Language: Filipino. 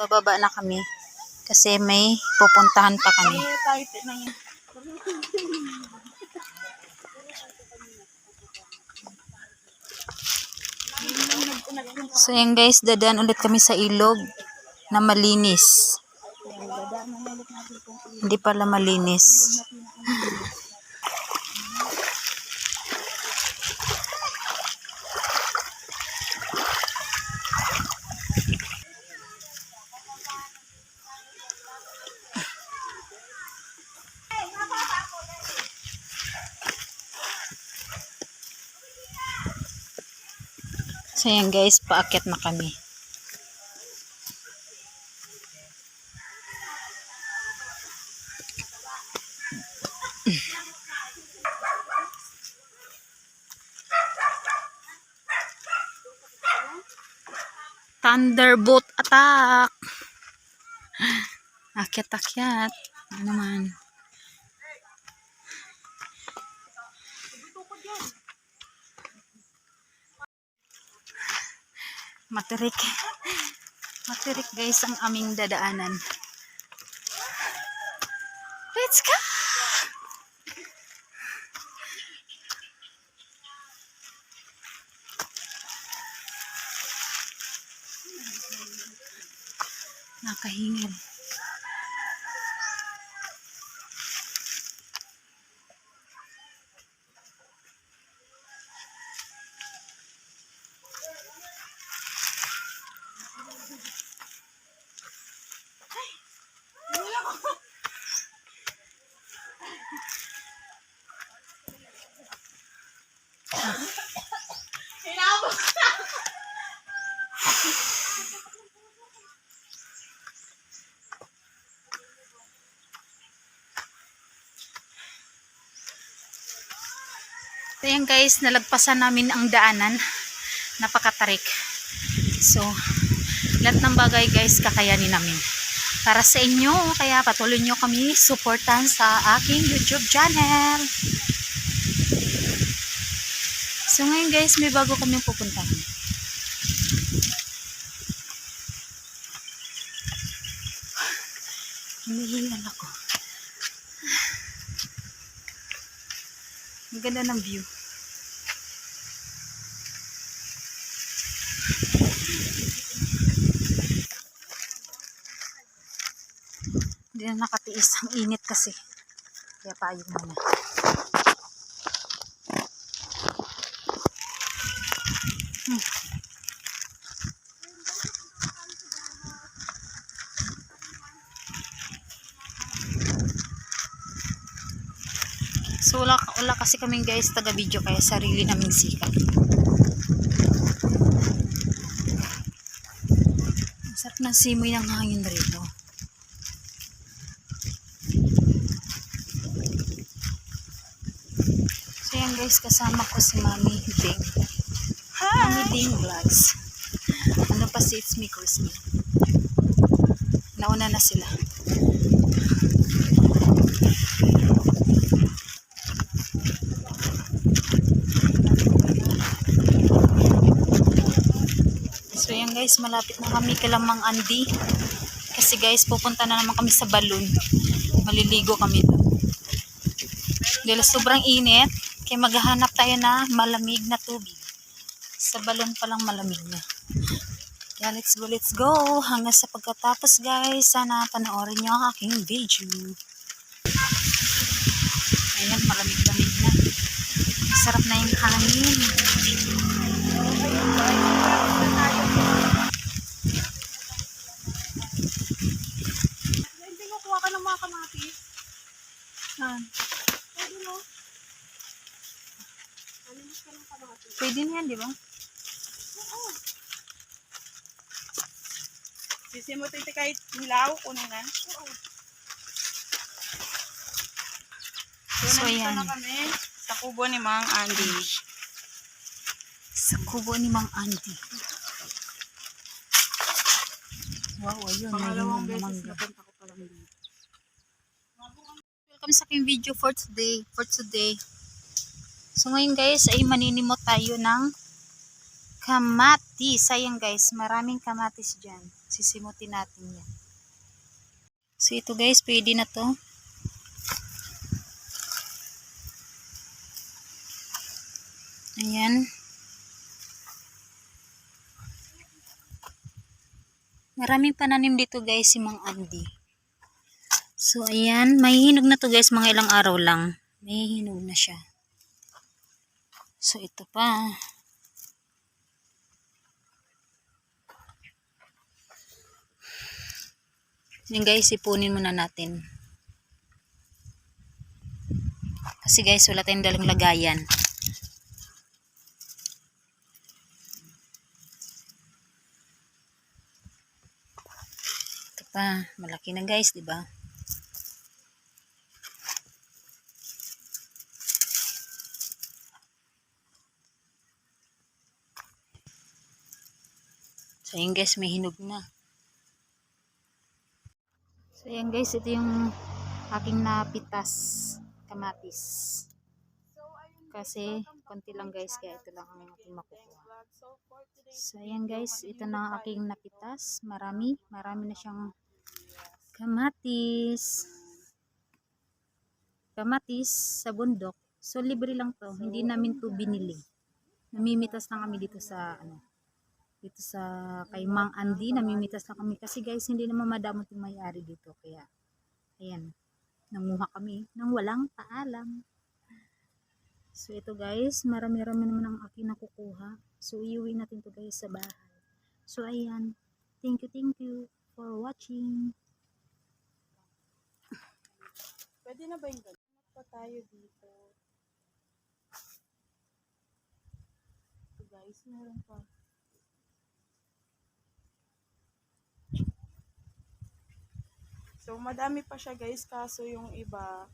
Bababa na kami. Kasi may pupuntahan pa kami. So yan guys, dadaan ulit kami sa ilog na malinis. Hindi pala malinis. So yan guys, paakyat na kami. Thunderbolt attack! Akyat-akyat. Ano naman. Matirik. Matirik guys ang aming dadaanan. Let's go! Nakahingal. So yan guys, nalagpasan namin ang daanan. Napakatarik. So, lahat ng bagay guys, kakayanin namin. Para sa inyo, kaya patuloy nyo kami supportan sa aking YouTube channel. So ngayon guys, may bago kami pupuntahan. Hinihingal ako. Ang ganda ng view. Hindi na nakatiis ang init kasi. Kaya payo muna. So wala, wala kasi kaming guys taga video kaya sarili naming sikat. Sarap ng simoy ng hangin rito. So yan guys, kasama ko si Mami Ding. Mami Ding Vlogs. Ano pa si It's Me Christmas. Nauna na sila. So yan guys, malapit na kami kay Lamang Andy. Kasi guys, pupunta na naman kami sa balon. Maliligo kami doon. Dahil sobrang init, kaya maghahanap tayo na malamig na tubig. Sa balon pa lang malamig na. Kaya let's go, let's go. Hanggang sa pagkatapos guys, sana panoorin nyo ang aking video. Ayan, malamig-lamig na. Sarap na yung hangin. Hindi mo kuha ka ng mga kamatis. Saan? Pwede mo. Ka ng kamatis. Pwede na yan, di ba? Oo. Sisi mo titi kahit hilaw, kunin na. Oo. So, So, nandito yan. na kami sa kubo ni Mang Andy. Sa kubo ni Mang Andy. Wow, ayun. Pangalawang beses na punta ko pa lang dito. Welcome sa aking video for today. For today. So ngayon guys ay maninimot tayo ng kamatis. Sayang guys, maraming kamatis dyan. Sisimutin natin yan. So ito guys, pwede na to. Ayan. Maraming pananim dito guys si Mang Andy. So ayan, may hinog na to guys, mga ilang araw lang. May hinog na siya. So ito pa. Yan guys, ipunin muna natin. Kasi guys, wala tayong dalang lagayan. Ito pa, malaki na guys, di ba? So yun guys, may hinog na. So yan guys, ito yung aking napitas kamatis. Kasi konti lang guys, kaya ito lang ang aking makukuha. So ayan guys, ito na ang aking napitas. Marami, marami na siyang kamatis. Kamatis sa bundok. So libre lang to, hindi namin to binili. Namimitas lang kami dito sa ano, dito sa kay Mang Andy, namimitas lang kami kasi guys, hindi naman madamot yung may-ari dito. Kaya, ayan, nanguha kami nang walang paalam. So, ito guys, marami-rami naman ang aking nakukuha. So, iuwi natin to guys sa bahay. So, ayan, thank you, thank you for watching. Pwede na ba yung ganun? pa tayo dito. Ito guys, meron pa. So, madami pa siya guys, kaso yung iba,